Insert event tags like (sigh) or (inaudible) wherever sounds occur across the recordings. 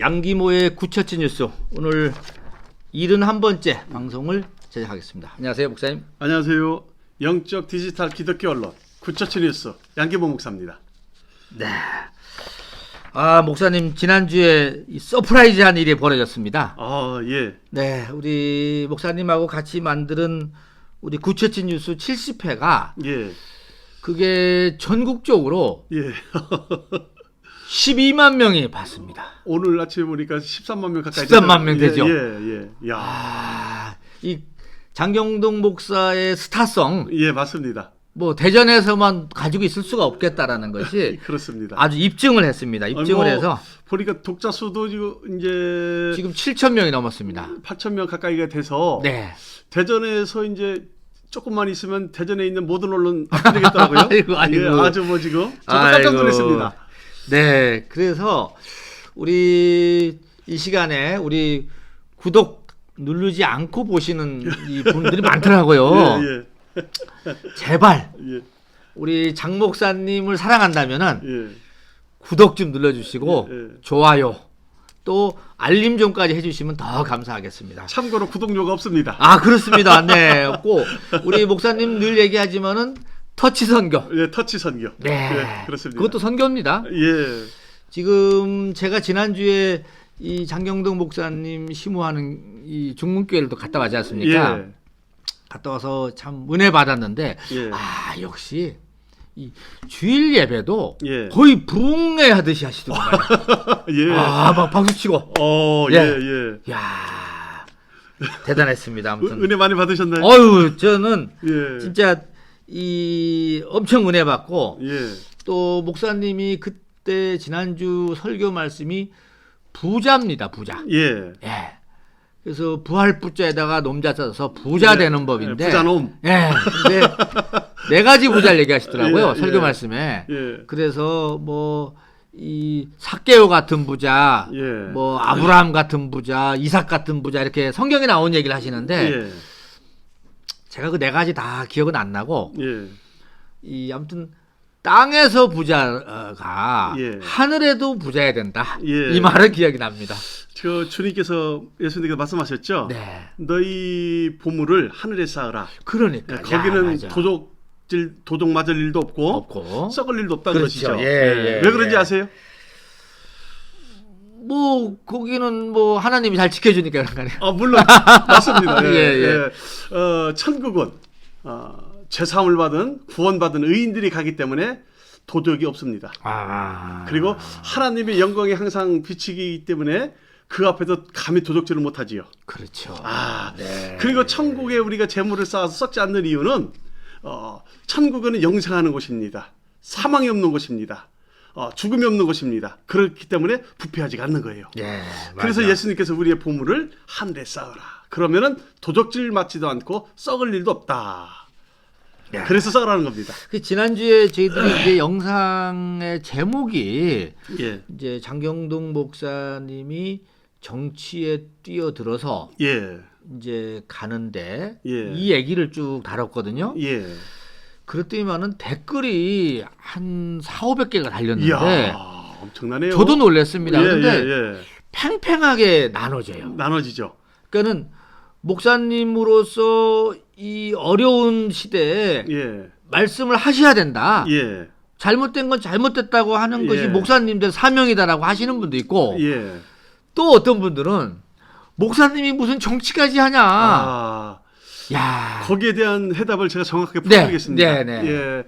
양기모의 구처치 뉴스 오늘 71번째 방송을 제작하겠습니다. 안녕하세요, 목사님. 안녕하세요. 영적 디지털 기독교 언론 구처치 뉴스 양기보 목사입니다. 네. 아, 목사님 지난주에 이 서프라이즈한 일이 벌어졌습니다. 아 예. 네, 우리 목사님하고 같이 만드는 우리 구처치 뉴스 70회가 예. 그게 전국적으로 예. (laughs) 12만 명이 봤습니다. 오늘 아침에 보니까 13만 명 가까이 13만 명 되죠? 예, 예. 야. 아, 이 장경동 목사의 스타성 예, 맞습니다. 뭐 대전에서만 가지고 있을 수가 없겠다라는 것이 (laughs) 그렇습니다. 아주 입증을 했습니다. 입증을 아니, 뭐 해서 보니까 독자 수도 지금 이제 지금 7천 명이 넘었습니다. 8천 명 가까이가 돼서 네. 대전에서 이제 조금만 있으면 대전에 있는 모든 언론 압도되겠더라고요. (laughs) 아이고, 아이고. 예, 아주 뭐 지금 저도 깜짝. 놀랐습니다. 네. 그래서 우리 이 시간에 우리 구독 누르지 않고 보시는 이 분들이 많더라고요. (laughs) 예, 제발 예, 우리 장 목사님을 사랑한다면은 예, 구독 좀 눌러주시고 예, 예. 좋아요 또 알림 좀까지 해주시면 더 감사하겠습니다. 참고로 구독료가 없습니다. 아 그렇습니다. 네, 없고 우리 목사님 늘 얘기하지만은 터치 선교. 예, 터치 선교. 네, 예, 그렇습니다. 그것도 선교입니다. 예, 지금 제가 지난주에 이 장경동 목사님 심우하는 이 중문교회를 또 갔다 와지 않습니까? 예, 갔다 와서 참 은혜 받았는데 예. 아 역시 이 주일 예배도 예. 거의 부흥회 하듯이 하시더군요. (laughs) 예. 아막 박수 치고. 어, 예. 예, 예. 야 대단했습니다. 아무튼. 은- 은혜 많이 받으셨나요? 어유 저는 예. 진짜 이 엄청 은혜 받고 예. 또 목사님이 그때 지난주 설교 말씀이 부자입니다 부자 예. 예 그래서 부할 부자에다가 놈자 써서 부자 네. 되는 법인데 예, 부자 놈. 예 근데 네 가지 부자를 얘기하시더라고요 예, 설교 예. 말씀에 예. 그래서 뭐 이 사케오 같은 부자 예. 뭐 아브라함 같은 부자 이삭 같은 부자 이렇게 성경에 나온 얘기를 하시는데 예. 제가 그 네 가지 다 기억은 안 나고 예. 이 아무튼 땅에서 부자가 예. 하늘에도 부자야 된다. 예. 이 말은 기억이 납니다. 저 주님께서 예수님께서 말씀하셨죠? 네. 너희 보물을 하늘에 쌓으라. 그러니까 예, 거기는 야. 도둑질 도둑 맞을 일도 없고 없고 썩을 일도 없다는 그렇죠. 것이죠. 예, 예, 왜 그런지 예. 아세요? 뭐 거기는 뭐 하나님이 잘 지켜주니까 그런 거 아니에요. 아 물론 (laughs) 맞습니다. 예, 예, 예. 어, 천국은 어, 죄사함을 받은 구원받은 의인들이 가기 때문에 도덕이 없습니다. 아 그리고 하나님의 영광이 항상 비치기 때문에 그 앞에서 감히 도적질을 못하지요. 그렇죠. 아, 네. 그리고 천국에 우리가 재물을 쌓아서 썩지 않는 이유는 어, 천국은 영생하는 곳입니다. 사망이 없는 곳입니다. 어, 죽음이 없는 곳입니다. 그렇기 때문에 부패하지 않는 거예요. 예. 그래서. 예수님께서 우리의 보물을 하늘에 쌓으라. 그러면은 도적질 맞지도 않고 썩을 일도 없다. 야. 그래서 쌓으라는 겁니다. 그 지난주에 저희들이 이제 영상의 제목이 예, 이제 장경동 목사님이 정치에 뛰어들어서 예, 이제 가는데 예. 이 얘기를 쭉 다뤘거든요. 예. 그랬더니만은 댓글이 한 4, 500개가 달렸는데 이야, 엄청나네요. 저도 놀랐습니다. 예, 그런데 예, 예. 팽팽하게 나눠져요. 나눠지죠. 그러니까는 목사님으로서 이 어려운 시대에 예, 말씀을 하셔야 된다. 예, 잘못된 건 잘못됐다고 하는 것이 예. 목사님들 사명이다라고 하시는 분도 있고 예. 또 어떤 분들은 목사님이 무슨 정치까지 하냐. 아, 야. 거기에 대한 해답을 제가 정확하게 네, 풀어드리겠습니다. 네, 네. 예.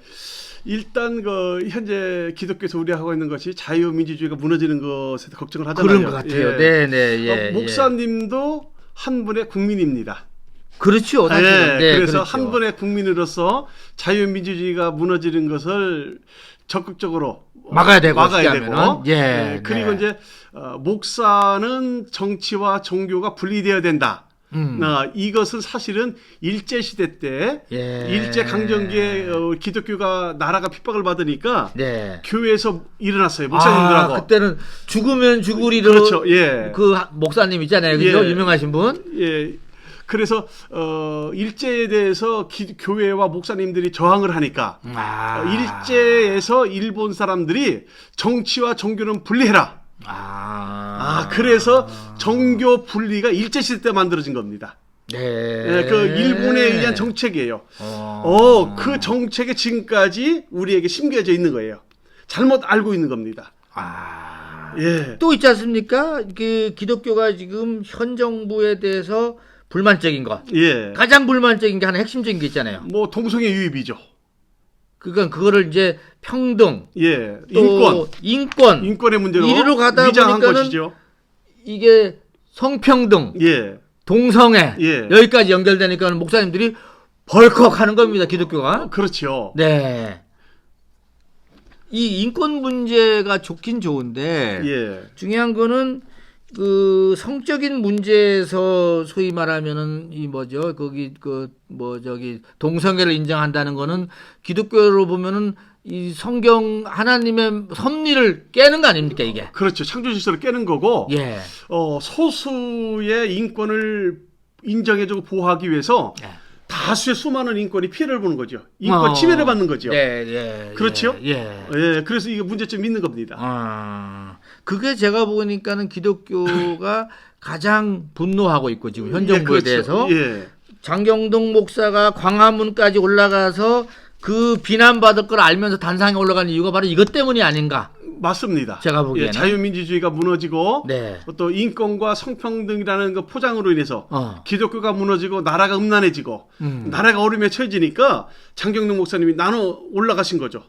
일단 그 현재 기독교에서 우려하고 있는 것이 자유민주주의가 무너지는 것에 대해 걱정을 하잖아요. 그런 것 같아요. 예. 네, 네, 예. 어, 목사님도 한 분의 국민입니다. 예. 그렇죠. 예, 네, 그래서 그렇죠. 한 분의 국민으로서 자유민주주의가 무너지는 것을 적극적으로 막아야 되고, 막아야 되고 하면은. 예, 그리고 네. 이제 어, 목사는 정치와 종교가 분리되어야 된다. 음. 아, 이것은 사실은 일제 시대 때 예. 일제 강점기에 어, 기독교가 나라가 핍박을 받으니까 네. 교회에서 일어났어요 목사님들하고 아, 그때는 죽으면 죽으리로 그렇죠 예 그 하- 목사님 있잖아요. 그죠? 예. 유명하신 분. 예. 그래서 어 일제에 대해서 기- 교회와 목사님들이 저항을 하니까 아. 어, 일제에서 일본 사람들이 정치와 종교는 분리해라. 아, 아, 그래서 정교 분리가 일제시대 때 만들어진 겁니다. 네. 예, 그 일본에 의한 정책이에요. 어. 어, 그 정책이 지금까지 우리에게 심겨져 있는 거예요. 잘못 알고 있는 겁니다. 아. 예. 또 있지 않습니까? 그 기독교가 지금 현 정부에 대해서 불만적인 것. 예. 가장 불만적인 게 하나 핵심적인 게 있잖아요. 뭐 동성애 유입이죠. 그건 그거를 이제 평등, 예. 또 인권. 인권, 인권의 문제로 이리로 가다 위장한 보니까는 것이죠. 이게 성평등, 예. 동성애 예. 여기까지 연결되니까 목사님들이 벌컥 하는 겁니다. 기독교가. 그렇죠. 네. 이 인권 문제가 좋긴 좋은데 예. 중요한 거는 그 성적인 문제에서 소위 말하면은 이 뭐죠 거기 그 뭐 저기 동성애를 인정한다는 거는 기독교로 보면은 이 성경 하나님의 섭리를 깨는 거 아닙니까 이게 그렇죠. 창조 질서를 깨는 거고 예 어, 소수의 인권을 인정해주고 보호하기 위해서 예. 다수의 수많은 인권이 피해를 보는 거죠. 인권 어. 침해를 받는 거죠. 예, 예, 그렇죠? 예, 예. 예, 그래서 이게 문제점이 있는 겁니다. 아, 그게 제가 보니까는 기독교가 (laughs) 가장 분노하고 있고 지금 현 정부에 예, 그렇죠. 대해서 예. 장경동 목사가 광화문까지 올라가서 그 비난받을 걸 알면서 단상에 올라가는 이유가 바로 이것 때문이 아닌가. 맞습니다. 제가 보기에는. 예, 자유민주주의가 무너지고 네. 또 인권과 성평등이라는 그 포장으로 인해서 어. 기독교가 무너지고 나라가 음란해지고 음. 나라가 어려움에 처해지니까 장경동 목사님이 나눠 올라가신 거죠.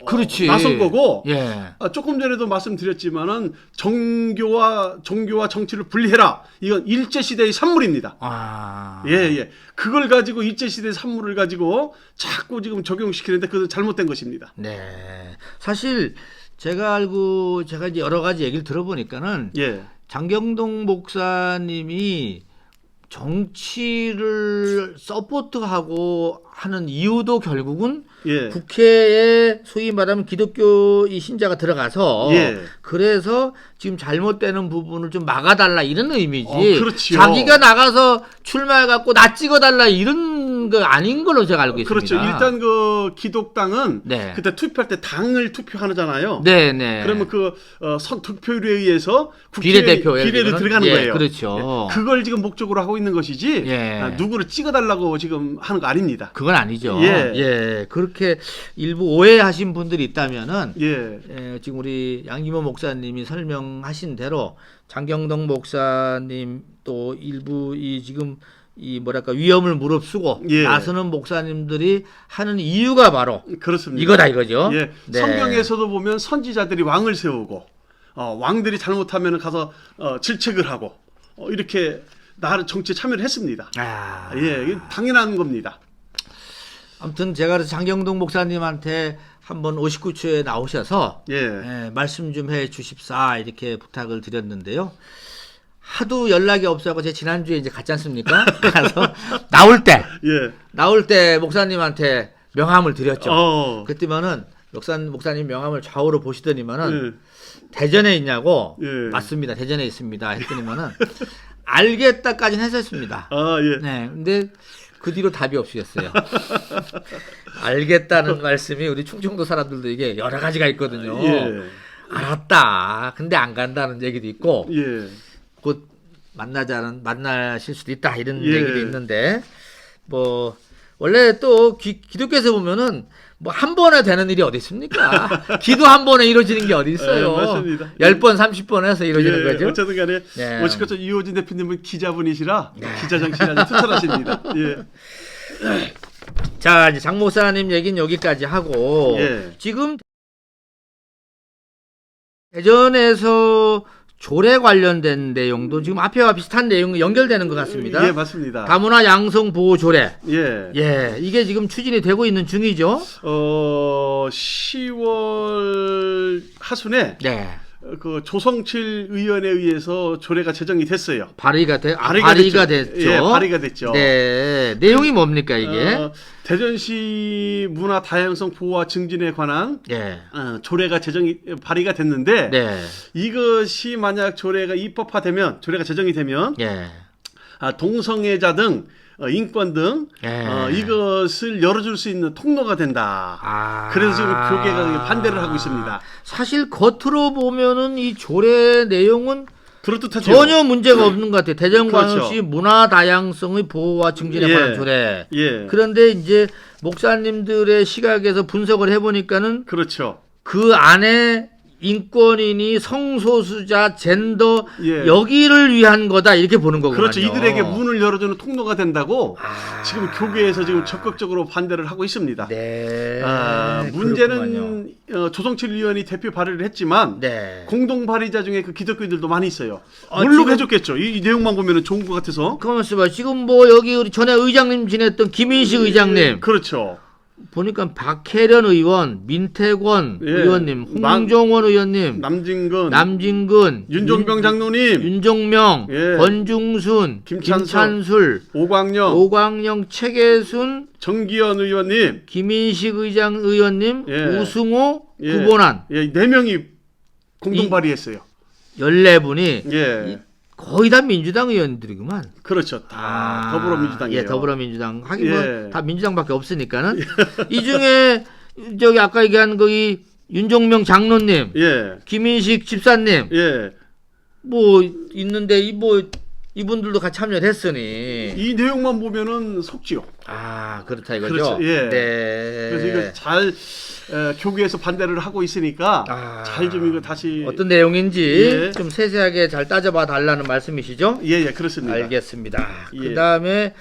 어, 그렇지. 나선 거고 예. 아, 조금 전에도 말씀드렸지만은 정교와 종교와 정치를 분리해라. 이건 일제 시대의 산물입니다. 아. 예, 예. 그걸 가지고 일제 시대의 산물을 가지고 자꾸 지금 적용시키는데 그건 잘못된 것입니다. 네. 사실 제가 알고 제가 이제 여러 가지 얘기를 들어보니까는 예. 장경동 목사님이 정치를 서포트하고 하는 이유도 결국은 예. 국회에 소위 말하면 기독교 이 신자가 들어가서 예. 그래서 지금 잘못되는 부분을 좀 막아달라 이런 의미지. 어, 그렇지요. 자기가 나가서 출마해 갖고 나 찍어달라 이런 거 아닌 걸로 제가 알고 있습니다. 그렇죠. 일단 그 기독당은 네. 그때 투표할 때 당을 투표하잖아요. 네 네. 그러면 그 어, 선 투표율에 의해서 국회 비례대표 비례를? 들어가는 예, 거예요. 그렇죠. 예, 그걸 지금 목적으로 하고 있는 것이지 예. 아, 누구를 찍어달라고 지금 하는 거 아닙니다. 그건 아니죠. 예. 예. 그렇게 일부 오해하신 분들이 있다면은 예, 예, 지금 우리 양기모 목사님이 설명하신 대로 장경동 목사님 또 일부 이 지금 이 뭐랄까 위험을 무릅쓰고 예. 나서는 목사님들이 하는 이유가 바로 그렇습니다. 이거다 이거죠. 예, 네. 성경에서도 보면 선지자들이 왕을 세우고 어, 왕들이 잘못하면 가서 어, 질책을 하고 어, 이렇게 나를 정치에 참여를 했습니다. 아, 예, 이게 당연한 겁니다. 아무튼 제가 그래서 장경동 목사님한테 한번 59초에 나오셔서 예, 예, 말씀 좀 해 주십사 이렇게 부탁을 드렸는데요. 하도 연락이 없어서 제 지난주에 이제 갔지 않습니까? (laughs) 가서 나올 때 예, 나올 때 목사님한테 명함을 드렸죠. 어, 그랬더니만은 목사님 목사님 명함을 좌우로 보시더니만은 예, 대전에 있냐고 예. 맞습니다. 대전에 있습니다. 했더니만은 (laughs) 알겠다까지는 했었습니다. 아, 예, 네. 근데 그 뒤로 답이 없으셨어요. (laughs) 알겠다는 말씀이 우리 충청도 사람들도 이게 여러 가지가 있거든요. 예, 알았다. 근데 안 간다는 얘기도 있고 예, 곧 만나자는 만나실 수도 있다 이런 예. 얘기도 있는데 뭐 원래 또 기, 기독교에서 보면은 뭐 한 번에 되는 일이 어디 있습니까? (laughs) 기도 한 번에 이루어지는 게 어디 있어요? 예, 맞습니다. 열 번, 삼십 번 해서 이루어지는 예, 거죠. 어쨌든 간에 네. 어찌까지 이호진 대표님은 기자분이시라 기자 정신이 아주 투철하십니다. (laughs) 예, 자, 이제 장 목사님 얘기는 여기까지 하고 예. 지금 대전에서 조례 관련된 내용도 지금 앞에와 비슷한 내용 연결되는 것 같습니다. 예, 맞습니다. 다문화 양성 보호 조례. 예, 예, 이게 지금 추진이 되고 있는 중이죠. 어, 10월 하순에 네. 그 조성칠 의원에 의해서 조례가 제정이 됐어요. 발의가 돼, 아, 발의가 발의가, 됐죠. 됐죠. 예, 발의가 됐죠. 네. 내용이 뭡니까 이게? 어, 대전시 문화 다양성 보호와 증진에 관한 예. 어, 조례가 제정이 발의가 됐는데 네. 이것이 만약 조례가 입법화되면 조례가 제정이 되면 예. 아, 동성애자 등 어, 인권 등 예. 어, 이것을 열어줄 수 있는 통로가 된다. 아. 그래서 지금 교계가 반대를 하고 있습니다. 사실 겉으로 보면은 이 조례 내용은 그렇듯하죠. 전혀 문제가 없는 것 같아요. 대전광역시 그렇죠. 문화 다양성의 보호와 증진에 예. 관한 조례. 예. 그런데 이제 목사님들의 시각에서 분석을 해보니까는 그렇죠. 그 안에 인권인이 성소수자, 젠더 예. 여기를 위한 거다 이렇게 보는 거거든요. 그렇죠. 이들에게 문을 열어주는 통로가 된다고 아. 지금 교계에서 지금 적극적으로 반대를 하고 있습니다. 네. 아. 문제는 어, 조성칠 의원이 대표 발의를 했지만 네. 공동 발의자 중에 그 기독교인들도 많이 있어요. 아, 물론 지금- 해줬겠죠. 이, 이 내용만 보면 좋은 것 같아서. 가만 있어봐. 지금 뭐 여기 우리 전에 의장님 지냈던 김인식 의장님 그렇죠. 보니까 박혜련 의원, 민태권 예. 의원님, 남- 홍종원 의원님, 남진근, 남진근, 윤종병 윤- 장로님, 윤종명, 예. 권중순, 김찬수, 김찬술, 오광영, 오광영, 최계순, 정기현 의원님, 김인식 의장 의원님, 예. 우승호, 예. 구본환 예, 네 명이 공동 이- 발의했어요. 14분이 예, 거의 다 민주당 의원들이구만. 그렇죠. 다 아, 더불어민주당이에요. 예, 더불어민주당. 하긴 예. 뭐다 민주당밖에 없으니까는 이 중에 저기 아까 얘기한 거기 윤종명 장로님, 예, 김인식 집사님 예. 뭐 있는데 이뭐 이분들도 같이 참여를 했으니 이 내용만 보면은 속지요. 아 그렇다 이거죠. 그렇죠. 예. 네. 그래서 이거 잘 에, 교계에서 반대를 하고 있으니까 아. 잘 좀 이거 다시 어떤 내용인지 예. 좀 세세하게 잘 따져봐 달라는 말씀이시죠? 예, 예, 그렇습니다. 알겠습니다. 예. 그 다음에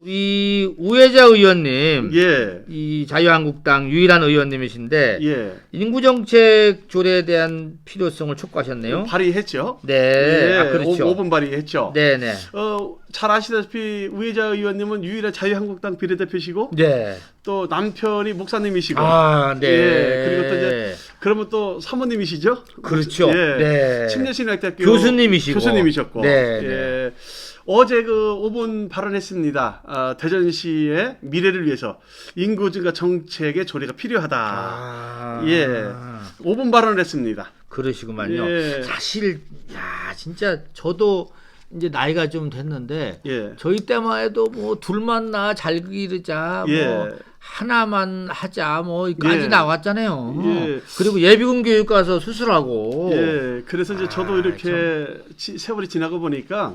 우리 우혜자 의원님, 예, 이 자유한국당 유일한 의원님이신데 예. 인구 정책 조례에 대한 필요성을 촉구하셨네요. 발의했죠. 네, 예, 아, 그렇죠. 5 분 발의했죠. 네, 네, 어, 잘 아시다시피 우혜자 의원님은 유일한 자유한국당 비례대표시고 네. 또 남편이 목사님이시고 아, 네. 예, 그리고 또 이제 그러면 또 사모님이시죠? 그렇죠. 예. 네. 침례신학대학교 교수님이시고. 교수님이셨고 네, 예. 어제 그 5분 발언했습니다. 아, 대전시의 미래를 위해서 인구 증가 정책의 조례가 필요하다. 아, 예. 5분 발언을 했습니다. 그러시구만요. 예. 사실 야 진짜 저도 이제 나이가 좀 됐는데 예. 저희 때만 해도 뭐 둘만 나 잘 기르자 뭐 예. 하나만 하자 뭐까지 예. 나왔잖아요. 예. 그리고 예비군 교육 가서 수술하고 예. 그래서 이제 저도 아, 이렇게 지- 세월이 지나고 보니까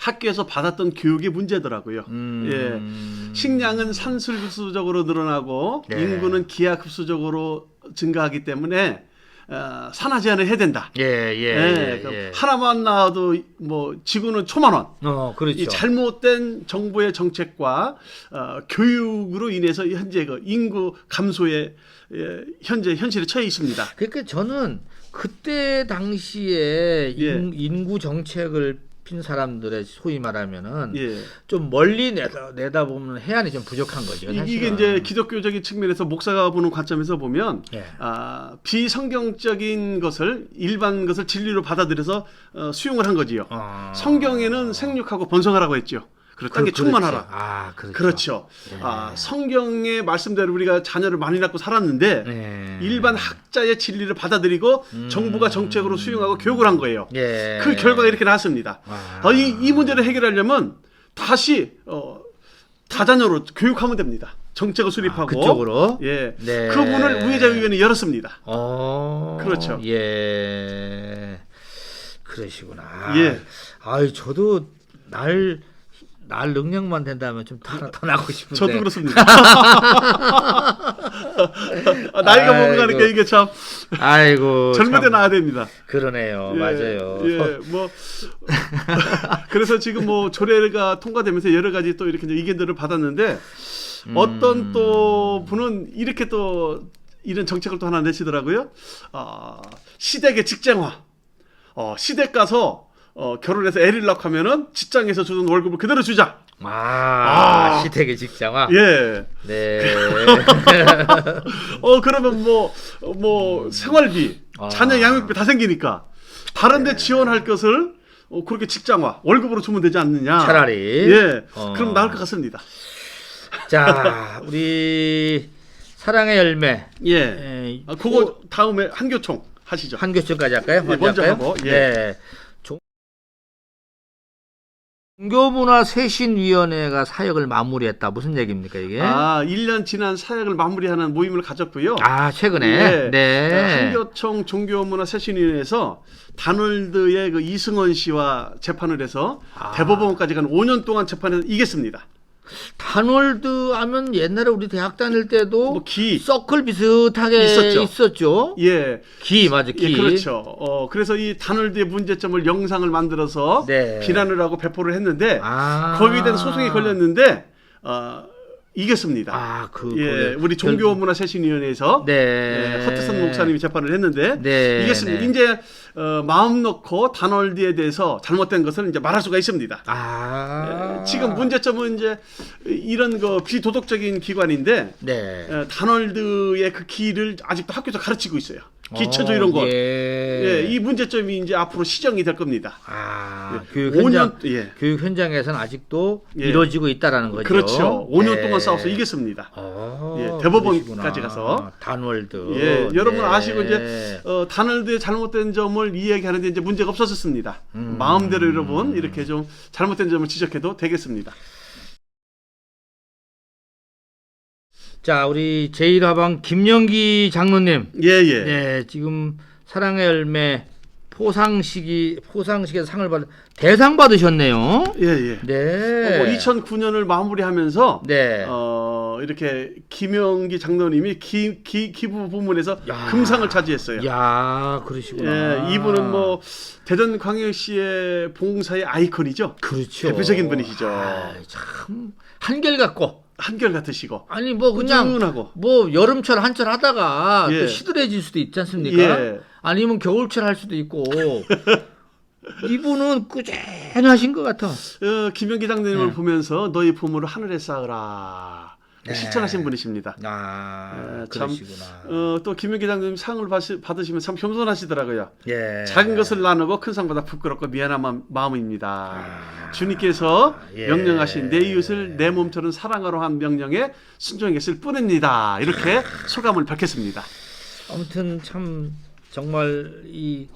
학교에서 받았던 교육이 문제더라고요. 음. 예. 식량은 산술급수적으로 늘어나고 네. 인구는 기하급수적으로 증가하기 때문에 어, 산화 제한을 해야 된다. 예, 예, 예, 예, 예. 하나만 나와도 뭐 지구는 초만 원. 어, 그렇죠. 이 잘못된 정부의 정책과 어, 교육으로 인해서 현재 그 인구 감소에 예, 현재 현실에 처해 있습니다. 그러니까 저는 그때 당시에 예. 인, 인구 정책을 핀 사람들의 소위 말하면은 예. 좀 멀리 내다 내다 보면 해안이 좀 부족한 거죠. 이- 사실은. 이게 이제 기독교적인 측면에서 목사가 보는 관점에서 보면 예. 아, 비성경적인 것을 일반 것을 진리로 받아들여서 어, 수용을 한 거지요. 어. 성경에는 생육하고 번성하라고 했죠. 그리고 땅에 그- 충만하라. 아, 그렇죠. 그렇죠. 아, 성경의 말씀대로 우리가 자녀를 많이 낳고 살았는데 네. 일반 학자의 진리를 받아들이고 정부가 정책으로 수용하고 교육을 한 거예요. 예. 그 결과가 이렇게 나왔습니다. 와. 어, 이, 이 문제를 해결하려면 다시 어, 다자녀로 교육하면 됩니다. 정책을 수립하고 아, 그쪽으로? 예. 네. 그 문을 우회자 의원이 열었습니다. 어. 그렇죠. 예. 그러시구나. 예. 아유, 저도 날, 날 능력만 된다면 좀 더, 더 나고 싶은데. 저도 그렇습니다. (laughs) 아, 나이가 아이고. 먹어가니까 이게 참 아이고. 젊을 때참 나야 됩니다. 그러네요. 예, 맞아요. 예, 뭐 (laughs) 그래서 지금 뭐 조례가 통과되면서 여러 가지 또 이렇게 이제 의견들을 받았는데 음. 어떤 또 분은 이렇게 또 이런 정책을 또 하나 내시더라고요. 아, 시댁의 직장화. 어, 시댁 가서 어, 결혼해서 애를 낳고 하면은 직장에서 주는 월급을 그대로 주자. 아, 아. 시댁의 직장화. 예. 네. (laughs) 어 그러면 뭐뭐 생활비, 아. 자녀 양육비 다 생기니까 다른데 지원할 것을 어, 그렇게 직장화 월급으로 주면 되지 않느냐. 차라리. 예. 어. 그럼 나을 것 같습니다. 자, 우리 사랑의 열매. 예. 에, 아, 그거 다음에 한교총 하시죠. 한 교수까지 할까요? 예, 먼저 할까요? 하고, 예. 네. 종교문화 쇄신위원회가 사역을 마무리했다. 무슨 얘기입니까 이게? 아, 1년 지난 사역을 마무리하는 모임을 가졌고요. 아, 최근에. 예. 네. 한교총 종교문화 쇄신위원회에서 다놀드의 그 이승원 씨와 재판을 해서 아. 대법원까지 간 5년 동안 재판에서 이겼습니다. 단월드 하면 옛날에 우리 대학 다닐 때도 뭐 기, 서클 비슷하게 있었죠. 있었죠. 예, 기 맞아 기. 예, 그렇죠. 어, 그래서 이 다놀드의 문제점을 영상을 만들어서 네. 비난을 하고 배포를 했는데 아. 거기에 대한 소송이 걸렸는데 어, 이겼습니다. 아, 그 예, 우리 종교문화쇄신위원회에서 네. 예, 허트슨 목사님이 재판을 했는데 네, 이겼습니다. 네. 이제 어, 마음 놓고 다널드에 대해서 잘못된 것을 이제 말할 수가 있습니다. 아. 예, 지금 문제점은 이제 이런 그 비도덕적인 기관인데 네. 어, 다널드의 그 기를 아직도 학교에서 가르치고 있어요. 기초조 이런 거. 예. 예, 이 문제점이 이제 앞으로 시정이 될 겁니다. 아, 예, 교육 5년, 현장 예. 교육 현장에서는 아직도 예. 이루어지고 있다라는 거죠. 그렇죠. 5년 네. 동안 싸워서 이겼습니다. 아, 예, 대법원까지 그러시구나. 가서. 단월드. 예, 여러분 네. 아시고 이제 어, 다널드의 잘못된 점을 이야기하는데 이제 문제가 없어졌습니다. 음. 마음대로 여러분 이렇게 좀 잘못된 점을 지적해도 되겠습니다. 자, 우리 제1화방 김영기 장로님. 예, 예. 네, 지금 사랑의 열매 포상식이 포상식에서 상을 받 대상 받으셨네요. 예, 예. 네. 어, 2009년을 마무리하면서 네. 어, 이렇게 김영기 장로님이 기, 기, 기부 부문에서 야. 금상을 차지했어요. 야, 그러시구나. 예, 이분은 뭐 대전 광역시의 봉사의 아이콘이죠. 그렇죠. 대표적인 분이시죠. 아, 참 한결 같고 한결 같으시고 아니 뭐 그냥 꾸준하고 뭐 여름철 한철 하다가 예. 또 시들해질 수도 있지 않습니까? 예. 아니면 겨울철 할 수도 있고 (laughs) 이분은 꾸준하신 것 같아. 어, 김영기 장로님을 네. 보면서 너희 부모를 하늘에 쌓으라 네. 실천하신 분이십니다. 아, 예, 참, 그러시구나. 어, 또 김영기 장로님 상을 받으시, 받으시면 참 겸손하시더라고요. 예. 작은 것을 나누고 큰 상보다 부끄럽고 미안한 마음, 마음입니다. 아, 주님께서 예. 명령하신 내 이웃을 내 몸처럼 사랑하러 한 명령에 순종했을 뿐입니다. 이렇게 소감을 밝혔습니다. 아무튼 참 정말 이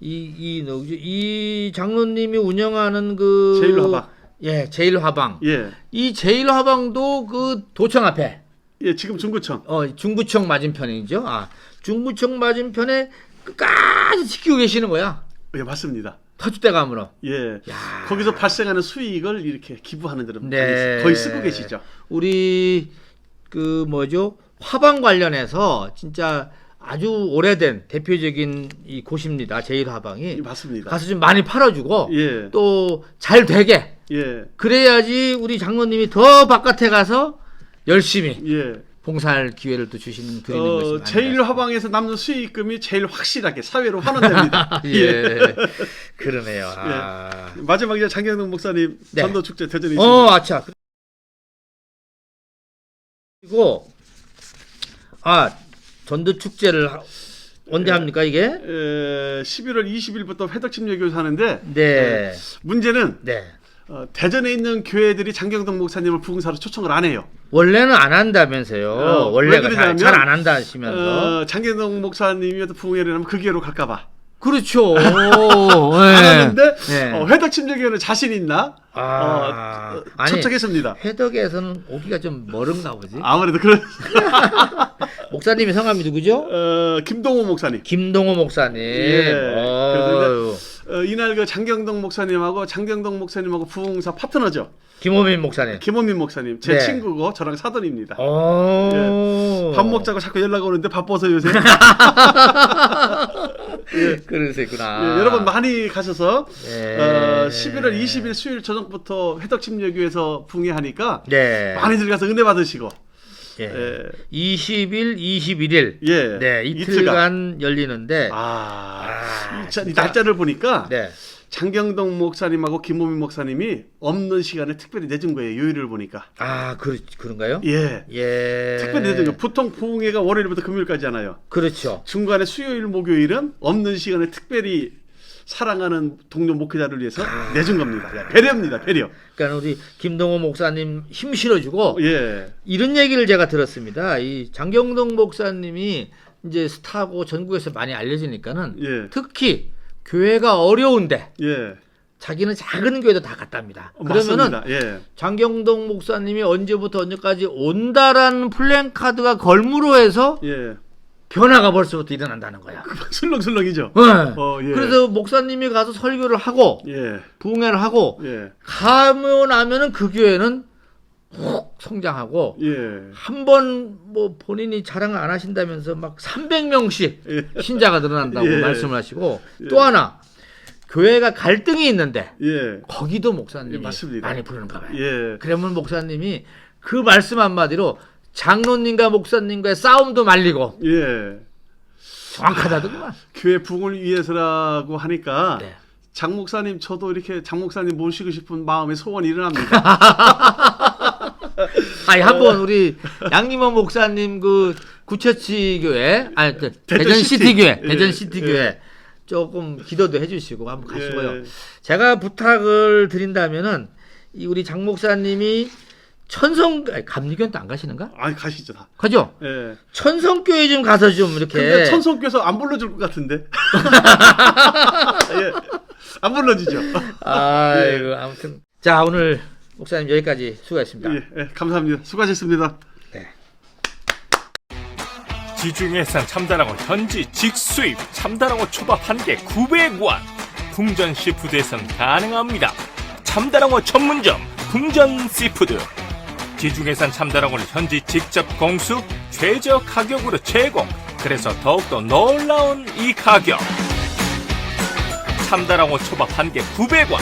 이, 이? 이 장로님이 운영하는 그 제일화방. 예, 제일 화방. 예, 이 제일 화방도 그 도청 앞에 예, 지금 중구청. 어, 중구청 맞은편이죠. 아, 중구청 맞은편에 끝까지 지키고 계시는 거야. 예, 맞습니다. 터줏대감으로. 예, 야. 거기서 발생하는 수익을 이렇게 기부하는 데는 네. 거의 쓰고 계시죠. 우리 그 뭐죠? 화방 관련해서 진짜 아주 오래된 대표적인 이 곳입니다. 제일 화방이. 예, 맞습니다. 가서 좀 많이 팔아주고 예, 또 잘 되게 예, 그래야지 우리 장로님이 더 바깥에 가서 열심히 예. 봉사할 기회를 또 주시는 드리는 어, 것입니다. 제일 화방에서 남는 수익금이 제일 확실하게 사회로 환원됩니다. (laughs) 예, 그러네요. 아. 마지막에 장경동 목사님 네. 전도 축제 있습니다. 어, 아차. 그리고 아 전도 축제를 하- 언제 합니까 이게? 에, 11월 20일부터 회덕침례교에서 하는데 네, 문제는 네. 어, 대전에 있는 교회들이 장경동 목사님을 부흥사로 초청을 안 해요. 원래는 안 한다면서요. 어, 왜 원래가 그러냐면, 잘 안 한다 하시면서. 어, 장경동 목사님이 부흥회를 하면 그 교회로 갈까봐 그렇죠. (laughs) 네. 안 하는데 네. 어, 회덕 침례교회는 자신 있나? 아, 어, 아니, 초청했습니다. 회덕에서는 오기가 좀 멀은가 보지. 아무래도 그런 (laughs) 목사님이 성함이 누구죠? 어, 김동호 목사님. 김동호 목사님. 예. 어휴. 어, 이날 그 장경동 목사님하고 장경동 목사님하고 부흥사 파트너죠. 김호민 목사님. 김원민 목사님 제 네. 친구고 저랑 사돈입니다. 어. 밥 먹자고 자꾸 연락 오는데 바빠서 요새 (laughs) 그러시구나. 예, 여러분 많이 가셔서 예. 어, 11월 20일 수요일 저녁부터 회덕침례교에서 붕해하니까 네. 많이들 가서 은혜 받으시고 예. 예, 20일, 21일. 예, 네, 이틀간 열리는데. 아, 아, 진짜. 날짜를 보니까 네. 장경동 목사님하고 김호민 목사님이 없는 시간에 특별히 내준 거예요. 요일을 보니까 아, 그 그런가요? 예. 예. 특별히 내준 거. 보통 부흥회가 월요일부터 금요일까지잖아요. 그렇죠. 중간에 수요일, 목요일은 없는 시간에 특별히 사랑하는 동료 목회자를 위해서 내준 겁니다. 야, 배려입니다. 배려. 그러니까 우리 김동호 목사님 힘 실어주고 예. 이런 얘기를 제가 들었습니다. 이 장경동 목사님이 이제 스타고 전국에서 많이 알려지니까는 예. 특히 교회가 어려운데 예. 자기는 작은 교회도 다 갔답니다. 어, 그러면은 맞습니다. 예. 장경동 목사님이 언제부터 언제까지 온다라는 플랜카드가 걸무로 해서 예. 변화가 벌써부터 일어난다는 거야. (laughs) 술렁술렁이죠. 네. 어, 예. 그래서 목사님이 가서 설교를 하고 예. 부흥회를 하고 예. 가면 나면은 그 교회는 훅 성장하고 예. 한번 뭐 본인이 자랑을 안 하신다면서 막 300명씩 예. 신자가 늘어난다고 예. 말씀을 하시고 예. 또 하나 교회가 갈등이 있는데 예. 거기도 목사님이 예. 많이 부르는가 봐요. 예. 그러면 목사님이 그 말씀 한마디로 장로님과 목사님과의 싸움도 말리고 예. 정확하다더구만. (laughs) 교회 부흥을 위해서라고 하니까 네. 장 목사님 저도 이렇게 장 목사님 모시고 싶은 마음의 소원이 일어납니다. (laughs) 아니 한번 우리 양림원 목사님 그 구처치 교회 아니 그 대전 시티 시티. 교회 예, 대전 시티 예. 교회 조금 기도도 해주시고 한번 가시고요. 예. 제가 부탁을 드린다면은 이 우리 장 목사님이 천성 아니, 감리교는 안 가시는가? 아니 가시죠 다. 가죠. 예. 천성교회 좀 가서 좀 이렇게 근데 천성께서 안 불러줄 것 같은데. (laughs) 예. 안 불러주죠. 아이고 아무튼 자 오늘 목사님 여기까지 수고했습니다. 예, 예, 감사합니다. 수고하셨습니다. 네. 지중해산 참다랑어 현지 직수입 참다랑어 초밥 한 개 900원 풍전 시푸드에선 가능합니다 참다랑어 전문점 풍전 시푸드 지중해산 참다랑어를 현지 직접 공수 최저 가격으로 제공. 그래서 더욱더 놀라운 이 가격. 참다랑어 초밥 한 개 900원.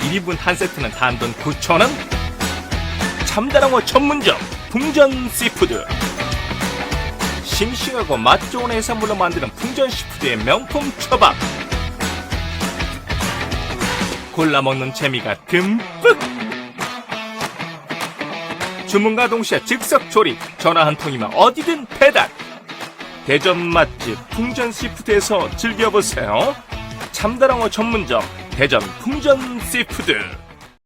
1인분 한 세트는 단돈 9,000원. 참다랑어 전문점 풍전 시푸드. 싱싱하고 맛 좋은 해산물로 만드는 풍전 시푸드의 명품 초밥. 골라 먹는 재미가 듬뿍. 주문과 동시에 즉석 조립, 전화 한 통이면 어디든 배달. 대전 맛집 풍전 시푸드에서 즐겨보세요. 참다랑어 전문점 대전 풍전 시푸드.